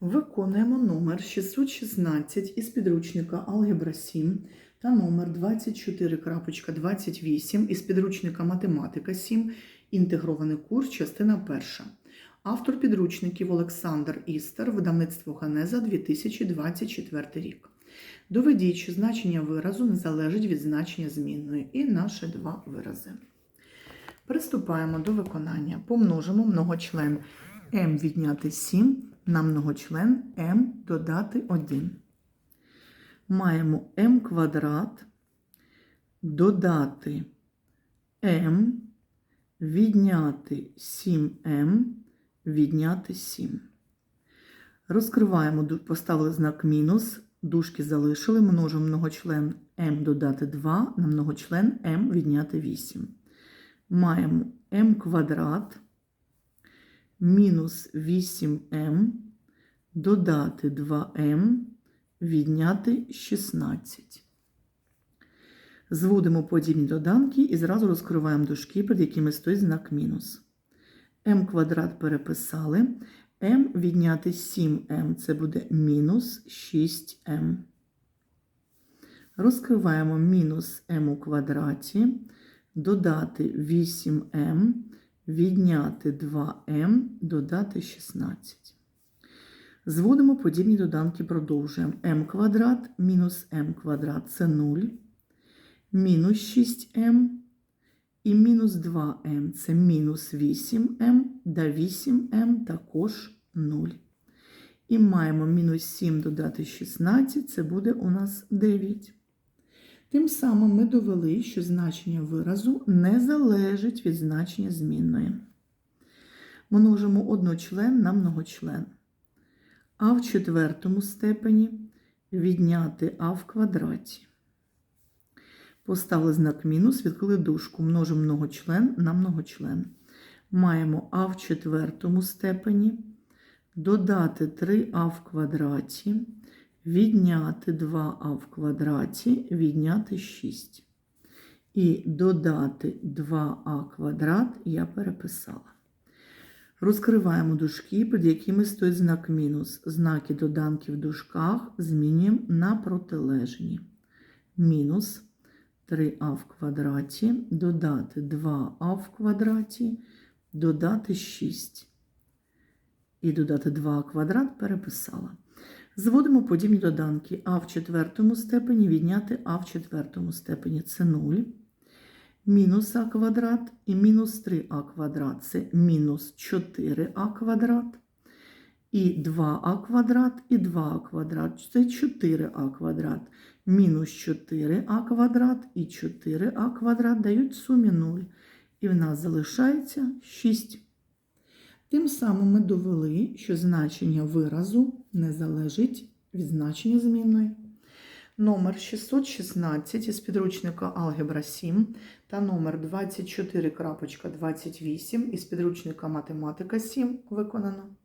Виконуємо номер 616 із підручника Алгебра 7 та номер 24.28 із підручника Математика 7, інтегрований курс, частина перша. Автор підручників Олександр Істер, видавництво Ганеза 2024 рік. Доведіть, що значення виразу не залежить від значення змінної. І наші два вирази. Приступаємо до виконання. Помножимо многочлен m відняти 7 на многочлен m додати 1. Маємо m квадрат додати m відняти 7m відняти 7. Розкриваємо, поставили знак мінус, дужки залишили, множимо многочлен m додати 2 на многочлен m відняти 8. Маємо m квадрат мінус 8m додати 2m відняти 16. Зводимо подібні доданки і зразу розкриваємо дужки, перед якими стоїть знак мінус. m квадрат переписали. m відняти 7m це буде мінус 6m. Розкриваємо мінус m у квадраті, додати 8m, відняти 2m, додати 16. Зводимо подібні доданки, продовжуємо. m квадрат мінус m квадрат це 0, мінус 6m і мінус 2m це мінус 8m, да 8m також 0. І маємо мінус 7 додати 16, це буде у нас 9. Тим самим ми довели, що значення виразу не залежить від значення змінної. Множимо одночлен на многочлен. А в четвертому степені відняти а в квадраті. Поставили знак мінус, відкрили дужку, множимо многочлен на многочлен. Маємо а в четвертому степені, додати 3а в квадраті, відняти 2а в квадраті, відняти 6. І додати 2а квадрат я переписала. Розкриваємо дужки, під якими стоїть знак мінус. Знаки доданки в дужках змінюємо на протилежні. Мінус 3а в квадраті, додати 2а в квадраті, додати 6. І додати 2 квадрат переписала. Зводимо подібні доданки а в четвертому степені відняти а в четвертому степені це 0. Мінус а квадрат і мінус 3а квадрат це мінус 4а квадрат. І 2а квадрат і 2а квадрат це 4а квадрат. Мінус 4а квадрат і 4а квадрат дають сумі 0. І в нас залишається 6. Тим самим ми довели, що значення виразу не залежить від значення змінної. Номер 616 із підручника Алгебра 7 та номер 24.28 із підручника Математика 7 виконано.